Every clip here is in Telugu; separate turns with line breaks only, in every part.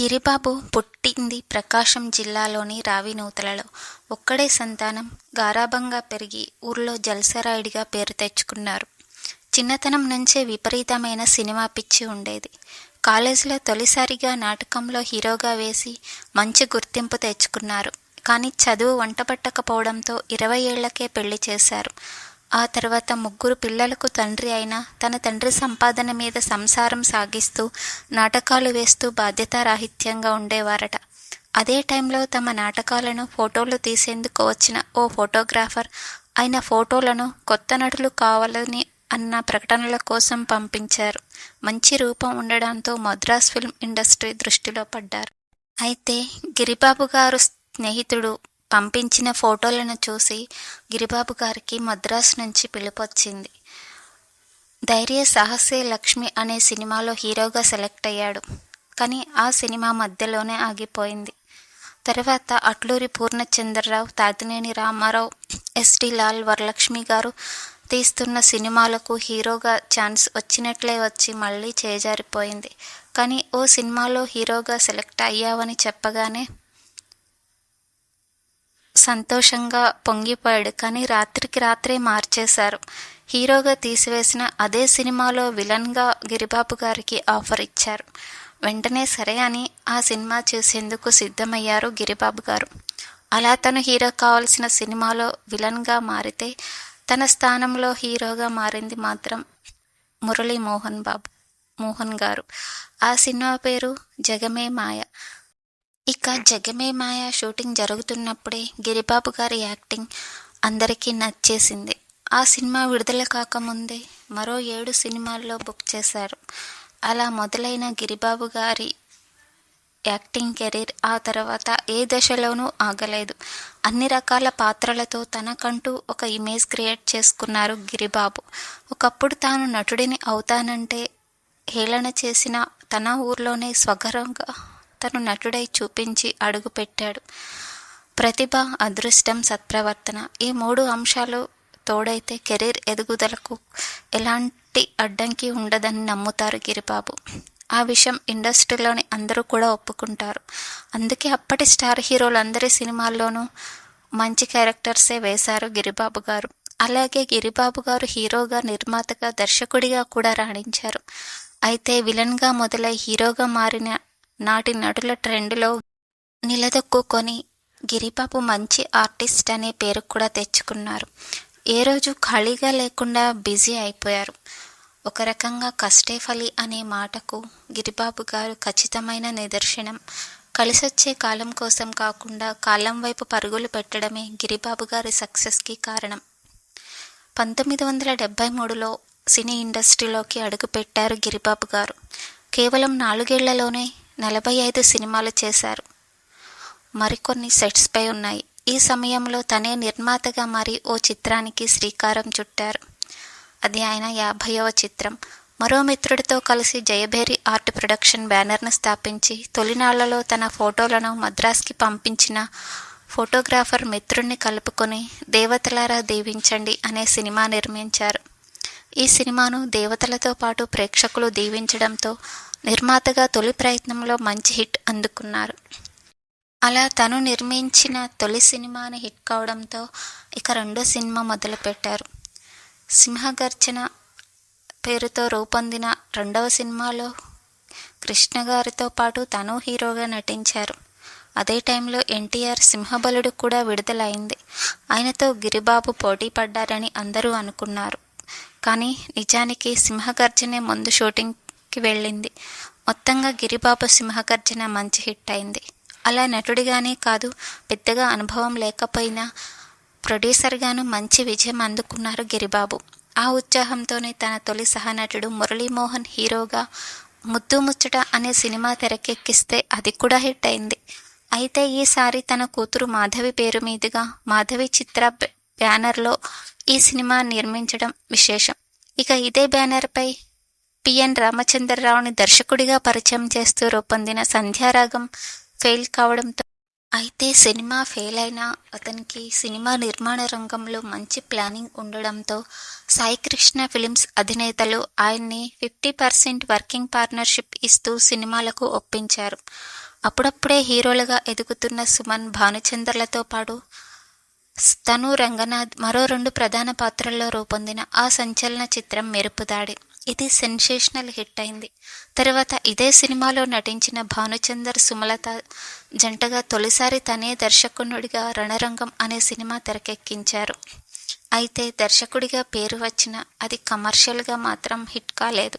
గిరిబాబు పుట్టింది ప్రకాశం జిల్లాలోని రావినూతలలో. ఒక్కడే సంతానం. గారాభంగా పెరిగి ఊర్లో జల్సారాయుడిగా పేరు తెచ్చుకున్నారు. చిన్నతనం నుంచే విపరీతమైన సినిమా పిచ్చి ఉండేది. కాలేజీలో తొలిసారిగా నాటకంలో హీరోగా వేసి మంచి గుర్తింపు తెచ్చుకున్నారు. కానీ చదువు వంటపట్టకపోవడంతో ఇరవై ఏళ్ళకే పెళ్ళి చేశారు. ఆ తర్వాత ముగ్గురు పిల్లలకు తండ్రి అయినా తన తండ్రి సంపాదన మీద సంసారం సాగిస్తూ నాటకాలు వేస్తూ బాధ్యతారాహిత్యంగా ఉండేవారట. అదే టైంలో తమ నాటకాలను ఫోటోలు తీసేందుకు వచ్చిన ఓ ఫోటోగ్రాఫర్ ఆయన ఫోటోలను కొత్త నటులు కావాలని అన్న ప్రకటనల కోసం పంపించారు. మంచి రూపం ఉండడంతో మద్రాస్ ఫిల్మ్ ఇండస్ట్రీ దృష్టిలో పడ్డారు. అయితే గిరిబాబు గారు స్నేహితుడు పంపించిన ఫోటోలను చూసి గిరిబాబు గారికి మద్రాసు నుంచి పిలుపొచ్చింది. ధైర్య సాహసే లక్ష్మి అనే సినిమాలో హీరోగా సెలెక్ట్ అయ్యాడు. కానీ ఆ సినిమా మధ్యలోనే ఆగిపోయింది. తర్వాత అట్లూరి పూర్ణచంద్రరావు, తాతినేని రామారావు, ఎస్టీ లాల్, వరలక్ష్మి గారు తీస్తున్న సినిమాలకు హీరోగా ఛాన్స్ వచ్చినట్లే వచ్చి మళ్ళీ చేజారిపోయింది. కానీ ఓ సినిమాలో హీరోగా సెలెక్ట్ అయ్యావని చెప్పగానే సంతోషంగా పొంగిపోయాడు. కానీ రాత్రికి రాత్రే మార్చేశారు. హీరోగా తీసివేసిన అదే సినిమాలో విలన్గా గిరిబాబు గారికి ఆఫర్ ఇచ్చారు. వెంటనే సరే అని ఆ సినిమా చూసేందుకు సిద్ధమయ్యారు గిరిబాబు గారు. అలా తను హీరో కావాల్సిన సినిమాలో విలన్గా మారితే తన స్థానంలో హీరోగా మారింది మాత్రం మురళీ మోహన్ బాబు మోహన్ గారు. ఆ సినిమా పేరు జగమే మాయ. ఇక జగమే మాయ షూటింగ్ జరుగుతున్నప్పుడే గిరిబాబు గారి యాక్టింగ్ అందరికీ నచ్చేసింది. ఆ సినిమా విడుదల కాకముందే మరో ఏడు సినిమాల్లో బుక్ చేశారు. అలా మొదలైన గిరిబాబు గారి యాక్టింగ్ కెరీర్ ఆ తర్వాత ఏ దశలోనూ ఆగలేదు. అన్ని రకాల పాత్రలతో తనకంటూ ఒక ఇమేజ్ క్రియేట్ చేసుకున్నారు గిరిబాబు. ఒకప్పుడు తాను నటుడిని అవుతానంటే హేళన చేసిన తన ఊర్లోనే స్వగరంగా తను నటుడై చూపించి అడుగుపెట్టాడు. ప్రతిభ, అదృష్టం, సత్ప్రవర్తన ఈ మూడు అంశాలు తోడైతే కెరీర్ ఎదుగుదలకు ఎలాంటి అడ్డంకి ఉండదని నమ్ముతారు గిరిబాబు. ఆ విషయం ఇండస్ట్రీలోని అందరూ కూడా ఒప్పుకుంటారు. అందుకే అప్పటి స్టార్ హీరోలందరి సినిమాల్లోనూ మంచి క్యారెక్టర్సే వేశారు గిరిబాబు గారు. అలాగే గిరిబాబు గారు హీరోగా, నిర్మాతగా, దర్శకుడిగా కూడా రాణించారు. అయితే విలన్గా మొదలై హీరోగా మారిన నాటి నటుల ట్రెండ్లో నిలదొక్కుకొని గిరిబాబు మంచి ఆర్టిస్ట్ అనే పేరు కూడా తెచ్చుకున్నారు. ఏ రోజు ఖాళీగా లేకుండా బిజీ అయిపోయారు. ఒక రకంగా కష్టే ఫలి అనే మాటకు గిరిబాబు గారు ఖచ్చితమైన నిదర్శనం. కలిసొచ్చే కాలం కోసం కాకుండా కాలం వైపు పరుగులు పెట్టడమే గిరిబాబు గారి సక్సెస్కి కారణం. పంతొమ్మిది వందల డెబ్బై మూడులో సినీ ఇండస్ట్రీలోకి అడుగుపెట్టారు గిరిబాబు గారు. కేవలం నాలుగేళ్ళలోనే నలభై ఐదు సినిమాలు చేశారు. మరికొన్ని సెట్స్పై ఉన్నాయి. ఈ సమయంలో తనే నిర్మాతగా మారి ఓ చిత్రానికి శ్రీకారం చుట్టారు. అది ఆయన యాభైవ చిత్రం. మరో మిత్రుడితో కలిసి జయభేరి ఆర్ట్ ప్రొడక్షన్ బ్యానర్ను స్థాపించి తొలినాళ్ళలో తన ఫోటోలను మద్రాస్కి పంపించిన ఫోటోగ్రాఫర్ మిత్రుణ్ణి కలుపుకొని దేవతలారా దీవించండి అనే సినిమా నిర్మించారు. ఈ సినిమాను దేవతలతో పాటు ప్రేక్షకులు దీవించడంతో నిర్మాతగా తొలి ప్రయత్నంలో మంచి హిట్ అందుకున్నారు. అలా తను నిర్మించిన తొలి సినిమాని హిట్ కావడంతో ఇక రెండో సినిమా మొదలుపెట్టారు. సింహగర్జన పేరుతో రూపొందిన రెండవ సినిమాలో కృష్ణ గారితో పాటు తను హీరోగా నటించారు. అదే టైంలో ఎన్టీఆర్ సింహబలుడు కూడా విడుదలైంది ఆయనతో గిరిబాబు పోటీ పడ్డారని అందరూ అనుకున్నారు. కానీ నిజానికి సింహగర్జనే ముందు షూటింగ్ కి వెళ్ళింది మొత్తంగా గిరిబాబు సింహగర్జన మంచి హిట్ అయింది. అలా నటుడిగానే కాదు పెద్దగా అనుభవం లేకపోయినా ప్రొడ్యూసర్గానూ మంచి విజయం అందుకున్నారు గిరిబాబు. ఆ ఉత్సాహంతోనే తన తొలి సహనటుడు మురళీమోహన్ హీరోగా ముద్దు ముచ్చట అనే సినిమా తెరకెక్కిస్తే అది కూడా హిట్ అయింది. అయితే ఈసారి తన కూతురు మాధవి పేరు మీదుగా మాధవి చిత్ర బ్యానర్లో ఈ సినిమా నిర్మించడం విశేషం. ఇక ఇదే బ్యానర్పై టిఎన్ రామచంద్రరావుని దర్శకుడిగా పరిచయం చేస్తూ రూపొందిన సంధ్యారాగం ఫెయిల్ కావడంతో అయితే సినిమా ఫెయిల్ అయినా అతనికి సినిమా నిర్మాణ రంగంలో మంచి ప్లానింగ్ ఉండడంతో సాయికృష్ణ ఫిలిమ్స్ అధినేతలు ఆయన్ని ఫిఫ్టీ పర్సెంట్ వర్కింగ్ పార్ట్నర్షిప్ ఇస్తూ సినిమాలకు ఒప్పించారు. అప్పుడప్పుడే హీరోలుగా ఎదుగుతున్న సుమన్ భానుచంద్రలతో పాటు తను రంగనాథ్ మరో రెండు ప్రధాన పాత్రల్లో రూపొందిన ఆ సంచలన చిత్రం మెరుపుదాడి ఇది సెన్సేషనల్ హిట్ అయింది. తర్వాత ఇదే సినిమాలో నటించిన భానుచందర్ సుమలత జంటగా తొలిసారి తనే దర్శకునుడిగా రణరంగం అనే సినిమా తెరకెక్కించారు. అయితే దర్శకుడిగా పేరు వచ్చిన అది కమర్షియల్గా మాత్రం హిట్ కాలేదు.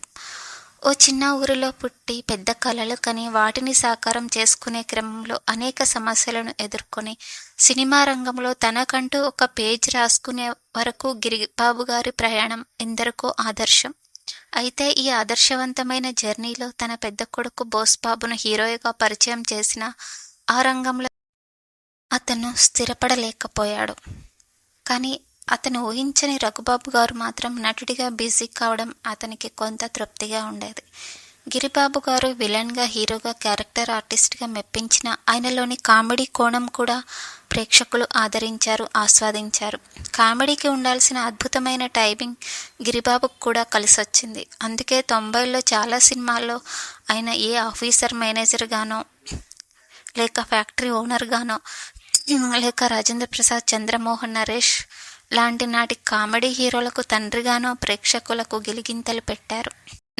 ఓ చిన్న ఊరిలో పుట్టి పెద్ద కళలు కని వాటిని సాకారం చేసుకునే క్రమంలో అనేక సమస్యలను ఎదుర్కొని సినిమా రంగంలో తనకంటూ ఒక పేజ్ రాసుకునే వరకు గిరిబాబు గారి ప్రయాణం ఎందరికో ఆదర్శం. అయితే ఈ ఆదర్శవంతమైన జర్నీలో తన పెద్ద కొడుకు బోస్బాబును హీరోగా పరిచయం చేసిన ఆ రంగంలో అతను స్థిరపడలేకపోయాడు. కానీ అతను ఊహించని రఘుబాబు గారు మాత్రం నటుడిగా బిజీ కావడం అతనికి కొంత తృప్తిగా ఉండేది. గిరిబాబు గారు విలన్గా హీరోగా క్యారెక్టర్ ఆర్టిస్ట్గా మెప్పించిన ఆయనలోని కామెడీ కోణం కూడా ప్రేక్షకులు ఆదరించారు ఆస్వాదించారు. కామెడీకి ఉండాల్సిన అద్భుతమైన టైమింగ్ గిరిబాబుకు కూడా కలిసొచ్చింది. అందుకే తొంభైలో చాలా సినిమాల్లో ఆయన ఏ ఆఫీసర్ మేనేజర్గానో లేక ఫ్యాక్టరీ ఓనర్గానో లేక రాజేంద్ర ప్రసాద్ చంద్రమోహన్ నరేష్ లాంటి నాటి కామెడీ హీరోలకు తండ్రిగానో ప్రేక్షకులకు గిలిగింతలు పెట్టారు.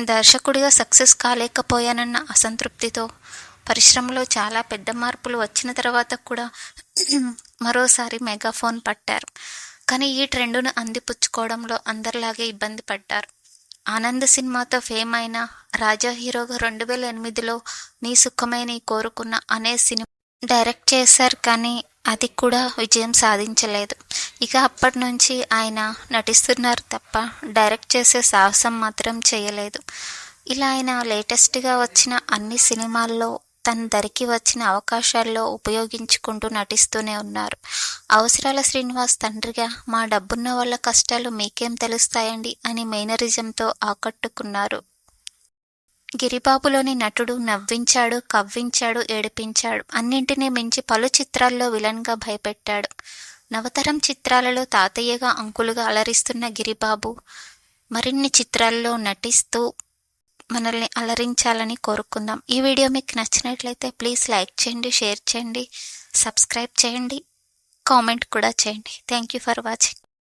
దర్శకుడిగా సక్సెస్ కాలేకపోయానన్న అసంతృప్తితో పరిశ్రమలో చాలా పెద్ద మార్పులు వచ్చిన తర్వాత కూడా మరోసారి మెగాఫోన్ పట్టారు. కానీ ఈ ట్రెండును అందిపుచ్చుకోవడంలో అందరిలాగే ఇబ్బంది పడ్డారు. ఆనంద్ సినిమాతో ఫేమ్ అయిన రాజా హీరోగా రెండు వేల ఎనిమిదిలో నీ సుఖమే నీ కోరుకున్న అనే సినిమా డైరెక్ట్ చేశారు కానీ అది కూడా విజయం సాధించలేదు. ఇక అప్పటి నుంచి ఆయన నటిస్తున్నారు తప్ప డైరెక్ట్ చేసే సాహసం మాత్రం చేయలేదు. ఇలా ఆయన లేటెస్ట్గా వచ్చిన అన్ని సినిమాల్లో తన ధరికి వచ్చిన అవకాశాల్లో ఉపయోగించుకుంటూ నటిస్తూనే ఉన్నారు. అవసరాల శ్రీనివాస్ తండ్రిగా మా డబ్బున్న వాళ్ళ కష్టాలు మీకేం తెలుస్తాయండి? అని మేనరిజంతో ఆకట్టుకున్నారు. గిరిబాబులోని నటుడు నవ్వించాడు కవ్వించాడు ఏడిపించాడు. అన్నింటినీ మించి పలు చిత్రాల్లో విలన్గా భయపెట్టాడు. నవతరం చిత్రాలలో తాతయ్యగా అంకులుగా అలరిస్తున్న గిరిబాబు మరిన్ని చిత్రాల్లో నటిస్తూ మనల్ని అలరించాలని కోరుకుందాం. ఈ వీడియో మీకు నచ్చినట్లయితే ప్లీజ్ లైక్ చేయండి షేర్ చేయండి సబ్స్క్రైబ్ చేయండి కామెంట్ కూడా చేయండి. Thank you for watching.